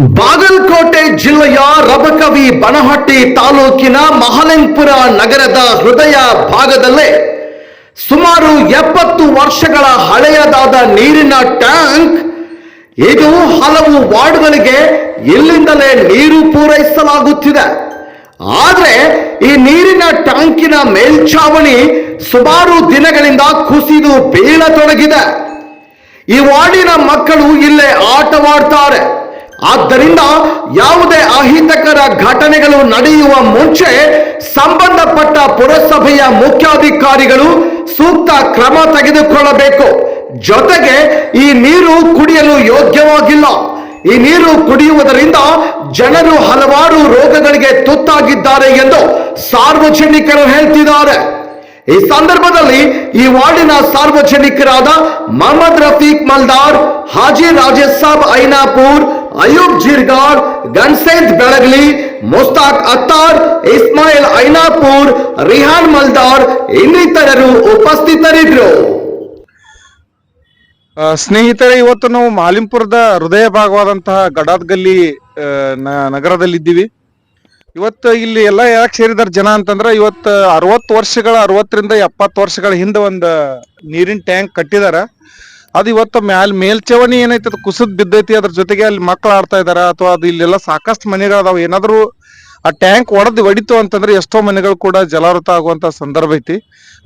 ಬಾಗಲಕೋಟೆ ಜಿಲ್ಲೆಯ ರಬಕವಿ ಬನಹಟ್ಟಿ ತಾಲೂಕಿನ ಮಹಲಿಂಗ್ಪುರ ನಗರದ ಹೃದಯ ಭಾಗದಲ್ಲೇ ಸುಮಾರು ಎಪ್ಪತ್ತು ವರ್ಷಗಳ ಹಳೆಯದಾದ ನೀರಿನ ಟ್ಯಾಂಕ್, ಇದು ಹಲವು ವಾರ್ಡ್ಗಳಿಗೆ ಇಲ್ಲಿಂದಲೇ ನೀರು ಪೂರೈಸಲಾಗುತ್ತಿದೆ. ಆದರೆ ಈ ನೀರಿನ ಟ್ಯಾಂಕಿನ ಮೇಲ್ಛಾವಣಿ ಸುಮಾರು ದಿನಗಳಿಂದ ಕುಸಿದು ಬೀಳತೊಡಗಿದೆ. ಈ ವಾರ್ಡಿನ ಮಕ್ಕಳು ಇಲ್ಲೇ ಆಟವಾಡ್ತಾರೆ. ಆದ್ದರಿಂದ ಯಾವುದೇ ಅಹಿತಕರ ಘಟನೆಗಳು ನಡೆಯುವ ಮುಂಚೆ ಸಂಬಂಧಪಟ್ಟ ಪುರಸಭೆಯ ಮುಖ್ಯಾಧಿಕಾರಿಗಳು ಸೂಕ್ತ ಕ್ರಮ ತೆಗೆದುಕೊಳ್ಳಬೇಕು. ಜೊತೆಗೆ ಈ ನೀರು ಕುಡಿಯಲು ಯೋಗ್ಯವಾಗಿಲ್ಲ. ಈ ನೀರು ಕುಡಿಯುವುದರಿಂದ ಜನರು ಹಲವಾರು ರೋಗಗಳಿಗೆ ತುತ್ತಾಗಿದ್ದಾರೆ ಎಂದು ಸಾರ್ವಜನಿಕರು ಹೇಳ್ತಿದ್ದಾರೆ. ಈ ಸಂದರ್ಭದಲ್ಲಿ ಈ ವಾರ್ಡಿನ ಸಾರ್ವಜನಿಕರಾದ ಮೊಹಮ್ಮದ್ ರಫೀಕ್ ಮಲ್ದಾರ್, ಹಾಜಿ ರಾಜೇಶ್ ಸಾಬ್ ಐನಾಪುರ್ ಅಯೂಬ್ ಜಿರ್ಗಾಡ್ ಗನ್ಸೈದ್ ಬೆಳಗ್ಲಿ ಮುಸ್ತಾಕ್ ಅತ್ತಾರ್ ಇಸ್ಮಾಯಿಲ್ ಐನಾಪುರ್ ರಿಹಾನ್ ಮಲ್ದಾರ್ ಇನ್ನಿತರರು ಉಪಸ್ಥಿತರಿದ್ರು. ಸ್ನೇಹಿತರೆ ಇವತ್ತು ನಾವು ಮಾಲಿಂಪುರದ ಹೃದಯ ಭಾಗವಾದಂತಹ ಗಡಾದ್ ಗಲ್ಲಿ ಆ, ನ- ನಗರದಲ್ಲಿದ್ದೀವಿ. ಇವತ್ತು ಇಲ್ಲಿ ಎಲ್ಲ ಯಾಕೆ ಸೇರಿದಾರ ಜನ ಅಂತಂದ್ರ ಇವತ್ತು ಅರವತ್ತು ವರ್ಷಗಳ ಅರವತ್ತರಿಂದ ಎಪ್ಪತ್ತು ವರ್ಷಗಳ ಹಿಂದೆ ಒಂದು ನೀರಿನ ಟ್ಯಾಂಕ್ ಕಟ್ಟಿದಾರ. ಅದು ಇವತ್ತು ಮ್ಯಾಲ್ ಮೇಲ್ಚವಣಿ ಏನೈತಿ, ಅದು ಕುಸಿದ್ ಬಿದ್ದೈತಿ, ಅದ್ರ ಜೊತೆಗೆ ಅಲ್ಲಿ ಮಕ್ಳು ಆಡ್ತಾ ಇದಾರ, ಅಥವಾ ಅದು ಇಲ್ಲೆಲ್ಲ ಸಾಕಷ್ಟು ಮನೆಗಳದಾವ. ಏನಾದ್ರು ಆ ಟ್ಯಾಂಕ್ ಒಡೆದು ಒಡಿತು ಅಂತಂದ್ರೆ ಎಷ್ಟೋ ಮನೆಗಳು ಕೂಡ ಜಲಾವೃತ ಆಗುವಂತ ಸಂದರ್ಭ ಐತಿ.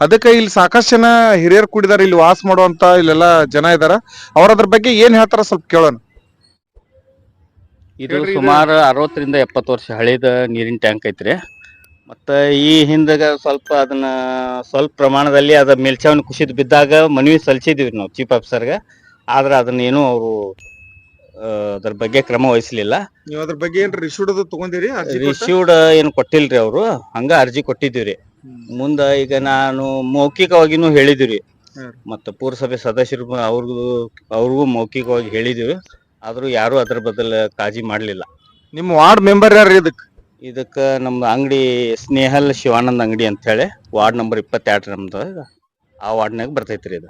ಅದಕ್ಕೆ ಇಲ್ಲಿ ಸಾಕಷ್ಟು ಜನ ಹಿರಿಯರು ಕೂಡಿದಾರ, ಇಲ್ಲಿ ವಾಸ ಮಾಡುವಂತ ಇಲ್ಲೆಲ್ಲ ಜನ ಇದಾರ. ಅವ್ರ ಅದ್ರ ಬಗ್ಗೆ ಏನ್ ಹೇಳ್ತಾರ ಸ್ವಲ್ಪ ಕೇಳೋಣ. ಇದು. ಸುಮಾರು ಅರವತ್ತರಿಂದ ಎಪ್ಪತ್ತು ವರ್ಷ ಹಳೇದ ನೀರಿನ ಟ್ಯಾಂಕ್ ಐತ್ರಿ. ಮತ್ತ ಈ ಹಿಂದಾಗ ಸ್ವಲ್ಪ ಅದನ್ನ ಸ್ವಲ್ಪ ಪ್ರಮಾಣದಲ್ಲಿ ಅದ ಮೇಲ್ಛಾವಣಿ ಖುಷಿ ಬಿದ್ದಾಗ ಮನವಿ ಸಲ್ಲಿಸಿದ್ವಿ ನಾವು ಚೀಫ್ ಆಫೀಸರ್ಗೆ ಆದ್ರೆ ಅದನ್ನೇನು ಅವರು ಅದ್ರ ಬಗ್ಗೆ ಕ್ರಮ ವಹಿಸಲಿಲ್ಲ. ನೀವು ಅದ್ರ ಬಗ್ಗೆ ಏನ್ರಿ ಅದು ತಗೊಂಡಿರಿ ರಿಸೀವ್ಡ್ ಏನು ಕೊಟ್ಟಿಲ್ರಿ ಅವರು ಹಂಗ ಅರ್ಜಿ ಕೊಟ್ಟಿದ್ದೀವ್ರಿ. ಮುಂದೆ ಈಗ ನಾನು ಮೌಖಿಕವಾಗಿನೂ ಹೇಳಿದ್ದೀವಿ ರೀ ಮತ್ತ ಪುರಸಭೆ ಸದಸ್ಯರು ಅವ್ರಿಗೂ ಅವ್ರಿಗೂ ಮೌಖಿಕವಾಗಿ ಹೇಳಿದ್ದೀವಿ ಆದರೂ ಯಾರು ಅದ್ರ ಬದಲು ಕಾಳಜಿ ಮಾಡಲಿಲ್ಲ. ನಿಮ್ಮ ವಾರ್ಡ್ ಮೆಂಬರ್ ಯಾರು ಇದಕ್? ಇದಕ್ಕ ನಮ್ದು ಅಂಗಡಿ ಸ್ನೇಹಲ್ ಶಿವಾನಂದ ಅಂಗಡಿ ಅಂತ ಹೇಳಿ ವಾರ್ಡ್ ನಂಬರ್ ಇಪ್ಪತ್ತೆರಡು ನಮ್ದು. ಆ ವಾರ್ಡ್ನಾಗ ಬರ್ತೈತ್ರಿ ಇದು.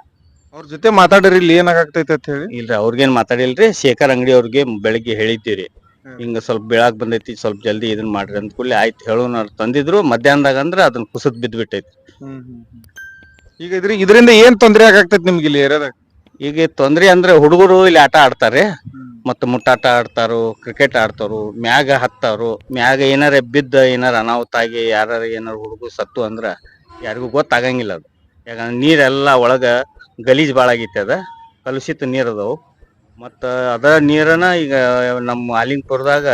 ಅವ್ರ ಜೊತೆ ಮಾತಾಡ್ರಿ ಇಲ್ಲಿ ಏನಾಗತೈತೆ ಅಂತ ಹೇಳಿ. ಇಲ್ರಿ ಅವ್ರಿಗೇನ್ ಮಾತಾಡಿಲ್ರಿ ಶೇಖರ್ ಅಂಗಡಿ ಅವ್ರಿಗೆ ಬೆಳಿಗ್ಗೆ ಹೇಳಿದ್ದೀರಿ. ಹಿಂಗ ಸ್ವಲ್ಪ ಬೆಳಗ್ ಬಂದೈತಿ ಸ್ವಲ್ಪ ಜಲ್ದಿ ಇದನ್ನ ಮಾಡ್ರಿ ಅಂತ ಕೂಡಲೇ ಆಯ್ತು ಹೇಳೋನ ಅವ್ರ್ ತಂದಿದ್ರು ಮಧ್ಯಾಹ್ನದಾಗ ಅಂದ್ರ ಅದನ್ನ ಕುಸದ್ ಬಿದ್ದ್ಬಿಟ್ಟೈತಿ ಈಗ ಇದ್ರಿ ಇದರಿಂದ ಏನ್ ತೊಂದರೆ ಆಗಾಗ್ತೈತಿ ನಿಮ್ಗೆ ಇಲ್ಲಿ ಏರಿಯಾದಾಗ? ಈಗ ತೊಂದ್ರೆ ಅಂದ್ರೆ ಹುಡುಗರು ಇಲ್ಲಿ ಆಟ ಆಡ್ತಾರೆ. ಮತ್ತು ಮುಟ್ಟಾಟ ಆಡ್ತಾರು ಕ್ರಿಕೆಟ್ ಆಡ್ತಾರು ಮ್ಯಾಗ ಹತ್ತಾರು ಮ್ಯಾಗ ಏನಾರ ಬಿದ್ದ ಏನಾರ ಅನಾಹುತ ಆಗಿ ಯಾರ ಏನಾರ ಹುಡುಗರು ಸತ್ತು ಅಂದ್ರ ಯಾರಿಗೂ ಗೊತ್ತಾಗಂಗಿಲ್ಲ ಅದು. ಯಾಕಂದ್ರೆ ನೀರೆಲ್ಲ ಒಳಗ ಗಲೀಜ್ ಭಾಳ ಆಗೈತೆ ಅದ ಕಲುಷಿತ ನೀರು ಅದಾವು. ಮತ್ತು ಅದ ನೀರನ್ನ ಈಗ ನಮ್ಮ ಆಲಿಂಗ್ಪುರದಾಗ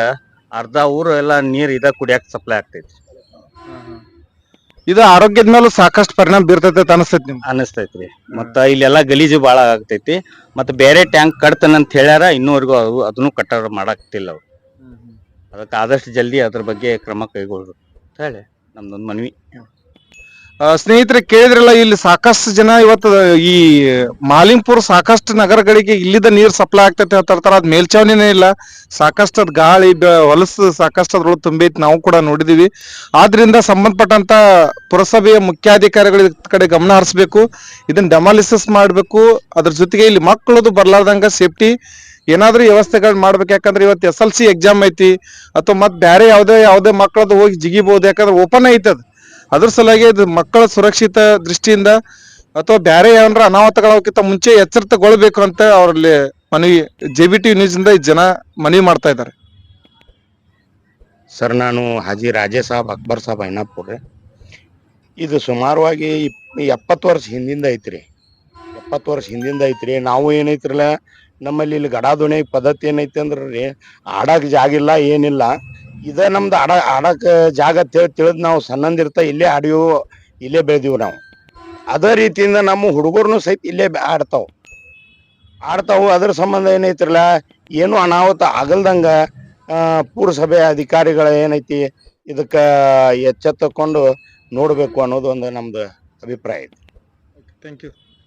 ಅರ್ಧ ಊರು ಎಲ್ಲ ನೀರು ಇದ ಕುಡಿಯಕ್ಕೆ ಸಪ್ಲೈ ಆಗ್ತೈತಿ. ಇದು ಆರೋಗ್ಯದ ಮೇಲೂ ಸಾಕಷ್ಟು ಪರಿಣಾಮ ಬೀರ್ತೈತೆ ಅಂತ ಅನಿಸ್ತೈತಿ ನಿಮ್ಗೆ. ಅನಸ್ತೈತ್ರಿ ಮತ್ತ ಇಲ್ಲೆಲ್ಲ ಗಲೀಜು ಬಾಳ ಆಗ್ತೈತಿ. ಮತ್ತ ಬೇರೆ ಟ್ಯಾಂಕ್ ಕಟ್ತನ ಅಂತ ಹೇಳ್ಯಾರ ಇನ್ನೂವರೆಗೂ ಅದು ಅದನ್ನು ಕಟ್ಟ ಮಾಡಾಕ್ತಿಲ್ಲ ಅವ್ರು. ಅದಕ್ಕೆ ಆದಷ್ಟು ಜಲ್ದಿ ಅದ್ರ ಬಗ್ಗೆ ಕ್ರಮ ಕೈಗೊಳ್ಳು ಅಂತ ಹೇಳಿ ನಮ್ದೊಂದು ಮನವಿ. ಸ್ನೇಹಿತರೆ, ಕೇಳಿದ್ರಲ್ಲ, ಇಲ್ಲಿ ಸಾಕಷ್ಟು ಜನ ಇವತ್ತು ಈ ಮಾಲಿಂಪುರ್ ಸಾಕಷ್ಟು ನಗರಗಳಿಗೆ ಇಲ್ಲಿದ ನೀರು ಸಪ್ಲೈ ಆಗ್ತೈತೆ ಅಂತ ಹೇಳ್ತಾರ. ಅದ್ ಮೇಲ್ಚಾವಣಿನೇ ಇಲ್ಲ. ಸಾಕಷ್ಟು ಅದ್ ಗಾಳಿ ಹೊಲಸು ಸಾಕಷ್ಟು ಅದ್ರೊಳಗೆ ತುಂಬೈತಿ ನಾವು ಕೂಡ ನೋಡಿದೀವಿ. ಆದ್ರಿಂದ ಸಂಬಂಧಪಟ್ಟಂತ ಪುರಸಭೆಯ ಮುಖ್ಯಾಧಿಕಾರಿಗಳ ಕಡೆ ಗಮನ ಹರಿಸ್ಬೇಕು. ಇದನ್ನ ಡೆಮಾಲಿಸಿಸ್ ಮಾಡಬೇಕು. ಅದ್ರ ಜೊತೆಗೆ ಇಲ್ಲಿ ಮಕ್ಕಳದು ಬರ್ಲಾರ್ದಂಗ ಸೇಫ್ಟಿ. ಏನಾದ್ರೂ ವ್ಯವಸ್ಥೆಗಳು ಮಾಡ್ಬೇಕು. ಯಾಕಂದ್ರೆ ಇವತ್ತು ಎಸ್ ಎಲ್ ಸಿ ಎಕ್ಸಾಮ್ ಐತಿ. ಅಥವಾ ಮತ್ ಬೇರೆ ಯಾವ್ದೇ ಯಾವ್ದೇ ಮಕ್ಕಳದು ಹೋಗಿ ಜಿಗಿಬಹುದು ಯಾಕಂದ್ರೆ ಓಪನ್ ಐತದ. ಅದು ಅದ್ರ ಸಲುವಾಗಿ ಇದು ಮಕ್ಕಳ ಸುರಕ್ಷಿತ ದೃಷ್ಟಿಯಿಂದ ಅಥವಾ ಬೇರೆ ಏನಾರ ಅನಾಹುತಗಳಕ್ಕಿಂತ ಮುಂಚೆ ಎಚ್ಚರಿತಗೊಳ್ಬೇಕು ಅಂತ ಅವರಲ್ಲಿ ಮನವಿ ಜೆ ಬಿ ಟಿ ನ್ಯೂಸ್ ಇಂದ ಜನ ಮನವಿ ಮಾಡ್ತಾ ಇದ್ದಾರೆ. ಸರ್, ನಾನು ಹಾಜಿ ರಾಜೇ ಸಾಬ್ ಅಕ್ಬರ್ ಸಾಬ್ ಐನಾಪುರ್ ರೀ. ಇದು ಸುಮಾರವಾಗಿ ಎಪ್ಪತ್ತು ವರ್ಷ ಹಿಂದಿಂದ ಐತ್ರಿ. ಎಪ್ಪತ್ತು ವರ್ಷ ಹಿಂದಿಂದ ಐತ್ರಿ. ನಾವು ಏನೈತ್ರಲ್ಲ, ನಮ್ಮಲ್ಲಿ ಇಲ್ಲಿ ಗಡಾದೊಣೆ ಪದ್ಧತಿ ಏನೈತಿ ಅಂದ್ರೆ ರೀ ಆಡಕ್ಕೆ ಜಾಗಿಲ್ಲ ಏನಿಲ್ಲ. ಇದ ನಮ್ದು ಆಡ ಆಡಕ್ ಜಾಗ ತಿಳ್, ತಿಳಿದ್ ನಾವು ಸಣ್ಣಂದಿರ್ತ ಇಲ್ಲೇ ಆಡಿಯೋ, ಇಲ್ಲೇ ಬೆಳೆದಿವು ನಾವು. ಅದೇ ರೀತಿಯಿಂದ ನಮ್ಮ ಹುಡುಗರ್ನು ಸಹಿತ ಇಲ್ಲೇ ಆಡ್ತಾವ್. ಆಡ್ತಾವು, ಅದ್ರ ಸಂಬಂಧ ಏನೈತ್ರಲ್ಲ, ಏನು ಅನಾಹುತ ಆಗಲ್ದಂಗ ಪುರಸಭೆ ಅಧಿಕಾರಿಗಳ ಏನೈತಿ, ಇದಕ್ಕೆ ಎಚ್ಚೆತ್ತಕೊಂಡು ನೋಡಬೇಕು ಅನ್ನೋದು ಒಂದು ನಮ್ದು ಅಭಿಪ್ರಾಯ ಐತಿ. Thank you